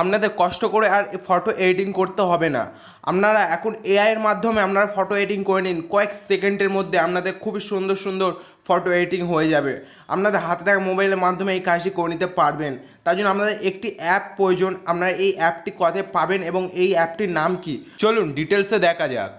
আপনাদের কষ্ট করে আর ফটো এডিটিং করতে হবে না। আপনারা এখন এআইয়ের মাধ্যমে আপনারা ফটো এডিটিং করে নিন, কয়েক সেকেন্ডের মধ্যে আপনাদের খুবই সুন্দর সুন্দর ফটো এডিটিং হয়ে যাবে। আপনাদের হাতে থাকা মোবাইলের মাধ্যমে এই কাজটি করে নিতে পারবেন। তার জন্য আপনাদের একটি অ্যাপ প্রয়োজন, আপনারা এই অ্যাপটি কোথায় পাবেন এবং এই অ্যাপটির নাম কি? চলুন ডিটেলসে দেখা যাক।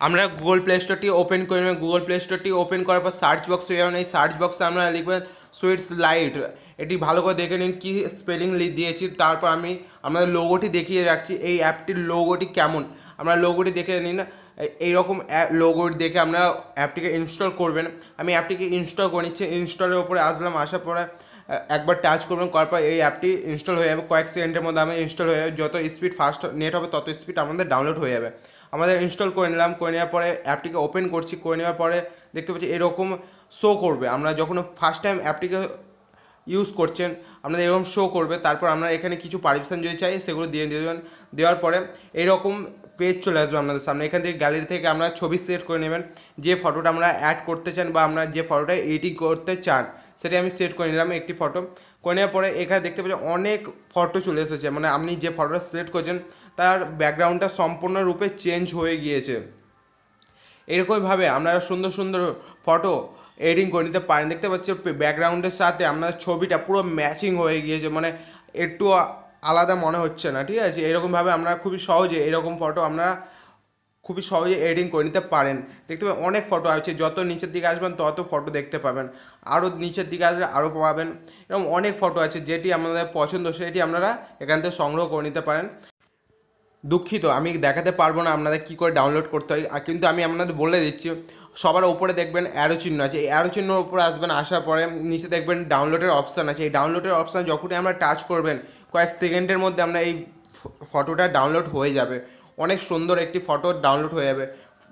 আমরা গুগল প্লে স্টোরটি ওপেন করে নেবেন গুগল প্লে স্টোরটি ওপেন করার পর সার্চ বক্স এই সার্চ বক্সে আপনারা লিখবেন সুইটস লাইট। এটি ভালো করে দেখে নিন কী স্পেলিং দিয়েছি। তারপর আমি আমাদের লোগোটি দেখিয়ে রাখছি, এই অ্যাপটির লোগোটি কেমন। আমরা লোগোটি দেখে নিন এই- এইরকম লোগোটি দেখে আপনারা অ্যাপটিকে ইনস্টল করবেন। আমি অ্যাপটিকে ইনস্টল করে নিচ্ছি ইনস্টলের ওপরে আসলাম, আসার পরে একবার টাচ করবেন, করার পর এই অ্যাপটি ইনস্টল হয়ে যাবে। কয়েক সেকেন্ডের মধ্যে আমি ইনস্টল হয়ে যাবে। যত স্পিড ফাস্ট নেট হবে, তত স্পিড আমাদের ডাউনলোড হয়ে যাবে। আমাদের ইনস্টল করে নিলাম, করে নেওয়ার পরে অ্যাপটিকে ওপেন করছি, করে নেওয়ার পরে দেখতে পাচ্ছি এরকম শো করবে। আমরা যখন ফার্স্ট টাইম অ্যাপটিকে ইউজ করছেন, আপনাদের এরকম শো করবে, তারপর আমরা এখানে কিছু পারমিশন যদি চাই, সেগুলো দিয়ে দেবেন। দেওয়ার পরে এইরকম পেজ চলে আসবে আপনাদের সামনে। এখান থেকে গ্যালারি থেকে আমরা ছবি সেট করে নেবেন। যে ফটোটা আমরা অ্যাড করতে চান বা আমরা যে ফটোটা এডিটিং করতে চান, সেটা আমি সেট করে নিলাম একটি ফটো করে নেওয়ার পরে এখানে দেখতে পাচ্ছি অনেক ফটো চলে এসেছে। মানে আপনি যে ফটোটা সিলেক্ট করছেন, তার ব্যাকগ্রাউন্ডটা সম্পূর্ণরূপে চেঞ্জ হয়ে গিয়েছে। এরকমভাবে আপনারা সুন্দর সুন্দর ফটো এডিটিং করে নিতে পারেন। দেখতে পাচ্ছি ব্যাকগ্রাউন্ডের সাথে আপনার ছবিটা পুরো ম্যাচিং হয়ে গিয়েছে মানে একটু আলাদা মনে হচ্ছে না, ঠিক আছে? এরকমভাবে আপনারা খুবই সহজে এরকম ফটো আপনারা খুবই সহজে এডিটিং করে নিতে পারেন। দেখতে পাবেন অনেক ফটো আছে, যত নিচের দিকে আসবেন, তত ফটো দেখতে পাবেন। আরও নিচের দিকে আসলে আরও পাবেন। এরকম অনেক ফটো আছে, যেটি আপনাদের পছন্দ, সেটি আপনারা এখান থেকে সংগ্রহ করে নিতে পারেন। দুঃখিত, আমি দেখাতে পারব না আপনাদের কী করে ডাউনলোড করতে হয়। কিন্তু আমি আপনাদের বলে দিচ্ছি, সবার ওপরে দেখবেন অ্যারো চিহ্ন আছে। এই অ্যারো চিহ্নর উপরে আসবেন, আসার পরে নিচে দেখবেন ডাউনলোডের অপশান আছে। এই ডাউনলোডের অপশান যখনই আমরা টাচ করবেন, কয়েক সেকেন্ডের মধ্যে আমরা এই ফটোটা ডাউনলোড হয়ে যাবে। অনেক সুন্দর একটি ফটো ডাউনলোড হয়ে যাবে।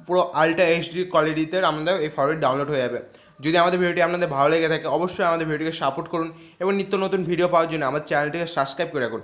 পুরো আলট্রা এইচডি কোয়ালিটিতে আমাদের এই ফটোটি ডাউনলোড হয়ে যাবে। যদি আমাদের ভিডিওটি আপনাদের ভালো লেগে থাকে, অবশ্যই আমাদের ভিডিওকে সাপোর্ট করুন এবং নিত্য নতুন ভিডিও পাওয়ার জন্য আমাদের চ্যানেলটিকে সাবস্ক্রাইব করে রাখুন।